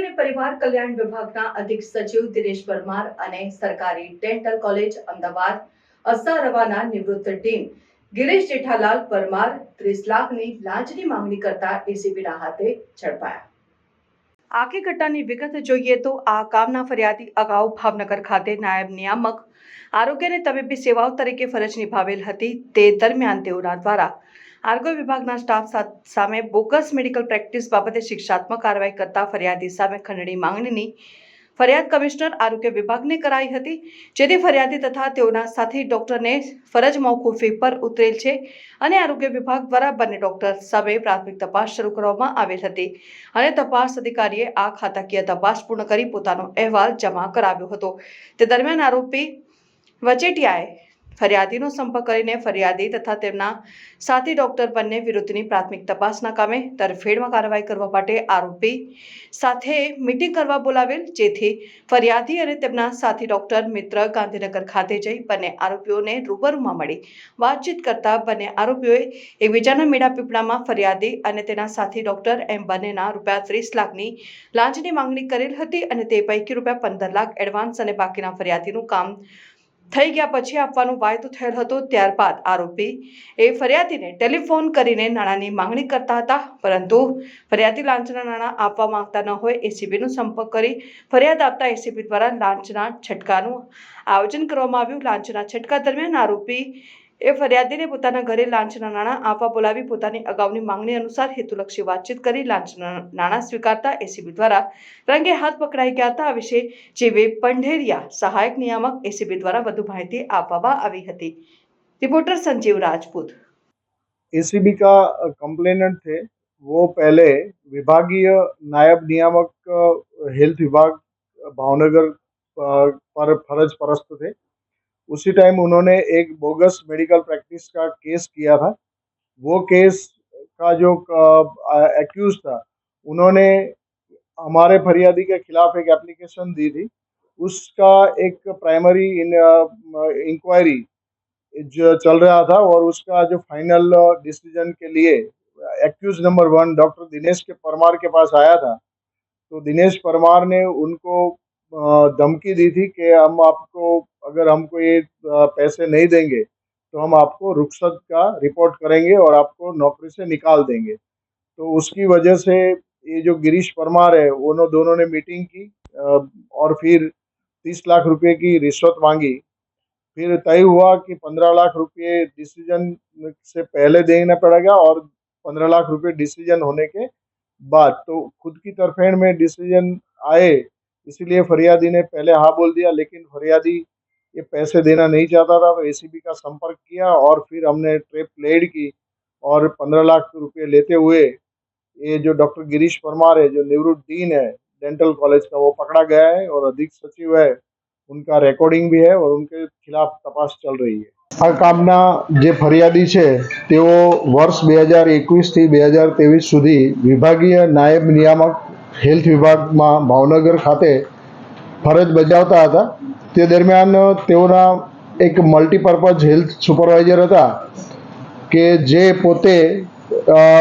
અને પરિવાર કલ્યાણ વિભાગના અધિક સચિવ દિનેશ પરમાર અને સરકારી ડેન્ટલ કોલેજ અમદાવાદ અસારવાના નિવૃત્ત ડીન ગિરીશ જેઠાલાલ પરમાર ત્રીસ લાખની લાંચની માંગણી કરતા એસીબીના હાથે ઝડપાયા. આખી ઘટનાની વિગત જોઈએ તો આ કામના ફરિયાદી અગાઉ ભાવનગર ખાતે નાયબ નિયામક આરોગ્ય અને તબીબી સેવાઓ તરીકે ફરજ નિભાવેલ હતી તે દરમિયાન તેઓના દ્વારા આરોગ્ય વિભાગના સ્ટાફ સામે બોગસ મેડિકલ પ્રેક્ટિસ બાબતે શિક્ષાત્મક કાર્યવાહી કરતા ફરિયાદી સામે ખંડણી માંગણીની ફરિયાદ કમિશનર આરોગ્ય વિભાગને કરાઈ હતી, જેથી ફરિયાદી તથા તેઓના સાથી ડોક્ટરને ફરજ મોકૂફી પર ઉતરેલ છે અને આરોગ્ય વિભાગ દ્વારા બંને ડોક્ટર સામે પ્રાથમિક તપાસ શરૂ કરવામાં આવેલ હતી અને તપાસ અધિકારીએ આ ખાતાકીય તપાસ પૂર્ણ કરી પોતાનો અહેવાલ જમા કરાવ્યો હતો. તે દરમિયાન આરોપી વચેટિયાએ ફરિયાદીનો સંપર્ક કરીને ફરિયાદી તથા તેમના સાથી ડોક્ટર બંને વિરુદ્ધની પ્રાથમિક તપાસના કામે તરફેડમાં કાર્યવાહી કરવા માટે આરોપી સાથે મીટિંગ કરવા બોલાવેલ, જેથી ફરિયાદી અને તેમના સાથી ડોક્ટર મિત્ર ગાંધીનગર ખાતે જઈ બંને આરોપીઓને રૂબરૂમાં મળી વાતચીત કરતા બંને આરોપીઓએ એકબીજાના મેળા પીપળામાં ફરિયાદી અને તેના સાથી ડોક્ટર એમ બંનેના રૂપિયા ત્રીસ લાખની લાંચની માંગણી કરેલ હતી અને તે પૈકી રૂપિયા પંદર લાખ એડવાન્સ અને બાકીના ફરિયાદીનું કામ થઈ ગયા પછી આપવાનો વાયદો થયેલ હતો. ત્યારબાદ આરોપી એ ફરિયાદીને ટેલિફોન કરીને નાણાંની માંગણી કરતા હતા. પરંતુ ફરિયાદી લાંચના નાણાં આપવા માંગતા ન હોય એસીબીનો સંપર્ક કરી ફરિયાદ આપતા એસીબી દ્વારા લાંચના છટકાનું આયોજન કરવામાં આવ્યું. લાંચના છટકા દરમિયાન આરોપી એ ફરિયાદીને પોતાના ઘરે લાંચના નાણાં આપવા બોલાવી પોતાની અગાઉની માંગણી અનુસાર હેતુલક્ષી વાતચીત કરી લાંચના નાણાં સ્વીકારતા એસીબી દ્વારા રંગે હાથ પકડાઈ ગયા હતા આ વિશે જેવે પંઢેરિયા સહાયક નિયામક એસીબી દ્વારા વધુ માહિતી આપવામાં આવી હતી રિપોર્ટર संजीव राजपूत एसीबी का कंप्लेनेंट थे वो पहले विभागीय नायब नियामक अ, हेल्थ विभाग भावनगर अ, पर फर्ज परस्त थे उसी टाइम उन्होंने एक बोगस मेडिकल प्रैक्टिस का केस किया था। वो केस का जो एक्यूज था, उन्होंने हमारे फरियादी के खिलाफ एक एप्लीकेशन दी थी। उसका एक प्राइमरी इंक्वायरी जो चल रहा था और उसका जो फाइनल डिसीज़न के लिए accused number one doctor Dinesh K Parmar के पास आया था। तो दिनेश परमार ने उनको धमकी दी थी कि हम आपको, अगर हमको ये पैसे नहीं देंगे तो हम आपको रुखसत का रिपोर्ट करेंगे और आपको नौकरी से निकाल देंगे। तो उसकी वजह से ये जो गिरीश परमार है उन्होंने दोनों ने मीटिंग की और फिर तीस लाख रुपए की रिश्वत मांगी। फिर तय हुआ कि पंद्रह लाख रुपए डिसीज़न से पहले देना पड़ेगा और पंद्रह लाख रुपए डिसीज़न होने के बाद। तो खुद की तरफेण में डिसीज़न आए इसीलिए फरियादी ने पहले हाँ बोल दिया लेकिन फरियादी ये पैसे देना नहीं चाहता था तो एसीबी का संपर्क किया और फिर हमने ट्रेप लेड की और पंद्रह लाख रुपए लेते हुए ये जो डॉक्टर गिरीश परमार है जो निवृत्त डीन है डेंटल कॉलेज का वो पकड़ा गया है और अधिक सचिव है उनका રેકોર્ડિંગ બી है और उनके खिलाफ તપાસ ચલ રહી है આ કામના જે ફરિયાદી છે તેઓ વર્ષ બે હજાર એકવીસથી બે હજાર ત્રેવીસ સુધી વિભાગીય નાયબ નિયામક હેલ્થ વિભાગમાં ભાવનગર ખાતે ફરજ બજાવતા હતા. તે દરમિયાન તેઓના એક મલ્ટીપર્પઝ હેલ્થ સુપરવાઇઝર હતા કે જે પોતે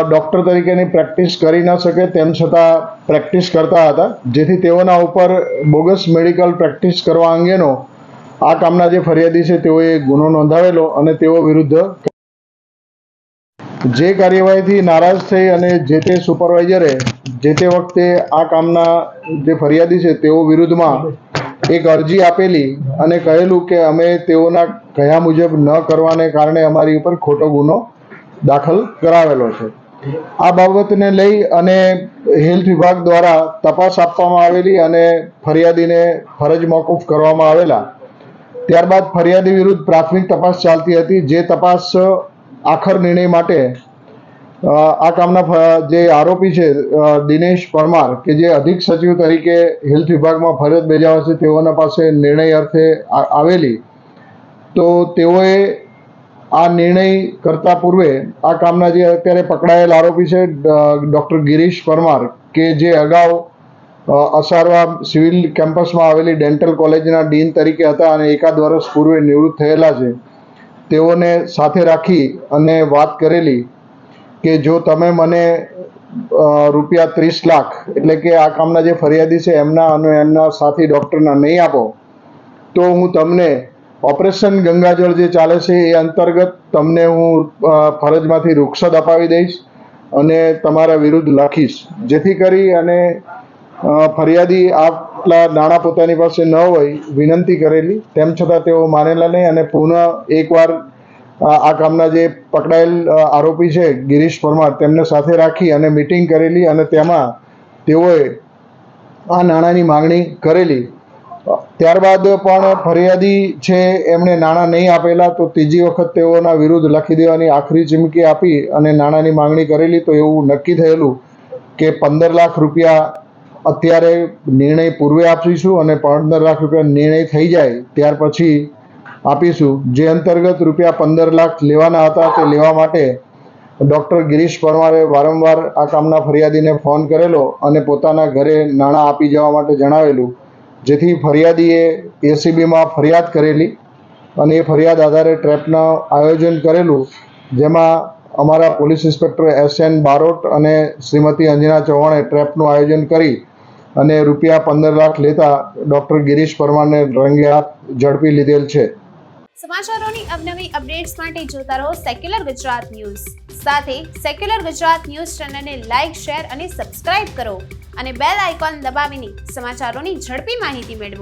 ડૉક્ટર તરીકેની પ્રેક્ટિસ કરી ન શકે તેમ છતાં પ્રેક્ટિસ કરતા હતા. જેથી તેઓના ઉપર બોગસ મેડિકલ પ્રેક્ટિસ કરવા અંગેનો આ કામના જે ફરિયાદી છે તેઓએ ગુનો નોંધાવેલો અને તેઓ વિરુદ્ધ જે કાર્યવાહીથી નારાજ થઈ અને જે તે સુપરવાઇઝરે જે તે વખતે આ કામના જે ફરિયાદી છે તેઓ વિરુદ્ધમાં એક અરજી આપેલી અને કહેલું કે અમે તેઓના કહ્યા મુજબ ન કરવાને કારણે અમારી ઉપર ખોટો ગુનો દાખલ કરાવેલો છે. આ બાબતને લઈ અને હેલ્થ વિભાગ દ્વારા તપાસ આપવામાં આવેલી અને ફરિયાદીને ફરજ મોકૂફ કરવામાં આવેલા. ત્યારબાદ ફરિયાદી વિરુદ્ધ પ્રાથમિક તપાસ ચાલતી હતી. જે તપાસ આખર નિર્ણય માટે આ કામના જે આરોપી છે દિનેશ પરમાર, કે જે અધિક સચિવ તરીકે હેલ્થ વિભાગમાં ફરજ બજાવે છે, તેઓના પાસે નિર્ણય અર્થે આવેલી. તો તેઓએ આ નિર્ણય કરતા પૂર્વે આ કામના જે અત્યારે પકડાયેલ આરોપી છે ડૉક્ટર ગિરીશ પરમાર, કે જે અગાઉ અસારવા સિવિલ કેમ્પસમાં આવેલી ડેન્ટલ કોલેજના ડીન તરીકે હતા અને એકાદ વર્ષ પૂર્વે નિવૃત્ત થયેલા છે. તેઓને સાથે રાખી અને વાત કરેલી કે જો તમે મને રૂપિયા ત્રીસ લાખ, એટલે કે આ કામના જે ફરિયાદી છે, એમના અને એમના સાથી ડૉક્ટરના નહીં આપો, તો હું તમને ઓપરેશન ગંગાજળ જે ચાલે છે, એ અંતર્ગત તમને હું ફરજમાંથી રૂખસદ અપાવી દઈશ અને તમારા વિરુદ્ધ લખીશ. જેથી કરી અને ફરિયાદી ફરિયાદી આટલા નાણાં પોતાની પાસે ન હોય, વિનંતી કરેલી. તેમ છતાં તેઓ માનેલા નહીં અને પુનઃ એકવાર આ કામના જે પકડાયેલ આરોપી છે, ગિરીશ પરમાર, તેમને સાથે રાખી અને મિટિંગ કરેલી અને તેમાં તેઓએ આ નાણાંની માંગણી કરેલી. ત્યારબાદ પણ ફરિયાદી છે, એમણે નાણાં નહીં આપેલા, તો ત્રીજી વખત તેઓના વિરુદ્ધ લખી દેવાની આખરી ચીમકી આપી અને નાણાંની માંગણી કરેલી. તો એવું નક્કી થયેલું કે પંદર લાખ રૂપિયા અત્યારે નિર્ણય પૂર્વે આપીશું અને પંદર લાખ રૂપિયા નિર્ણય થઈ જાય, ત્યાર પછી આપીશું. જે અંતર્ગત રૂપિયા પંદર લાખ લેવાના હતા તે લેવા માટે ડૉક્ટર ગિરીશ પરમારે વારંવાર આ કામના ફરિયાદીને ફોન કરેલો અને પોતાના ઘરે નાણાં આપી જવા માટે જણાવેલું, જેથી ફરિયાદીએ એસીબીમાં ફરિયાદ કરેલી અને એ ફરિયાદ આધારે ટ્રેપનું આયોજન કરેલું, જેમાં અમારા police inspector S N Barot અને શ્રીમતી અંજના ચૌહાણે ટ્રેપનું આયોજન કરી અને રૂપિયા પંદર લાખ લેતા ડોક્ટર ગિરીશ પરમારને રંગે ઝડપી લીધેલ છે. સમાચારોની અવનવી અપડેટ્સ માટે જોતા રહો સેક્યુલર ગુજરાત ન્યૂઝ. સાથે સેક્યુલર ગુજરાત ન્યૂઝ ચેનલને લાઇક શેર અને સબસ્ક્રાઇબ કરો અને બેલ આઇકોન દબાવીને સમાચારોની ઝડપી માહિતી મેળવો.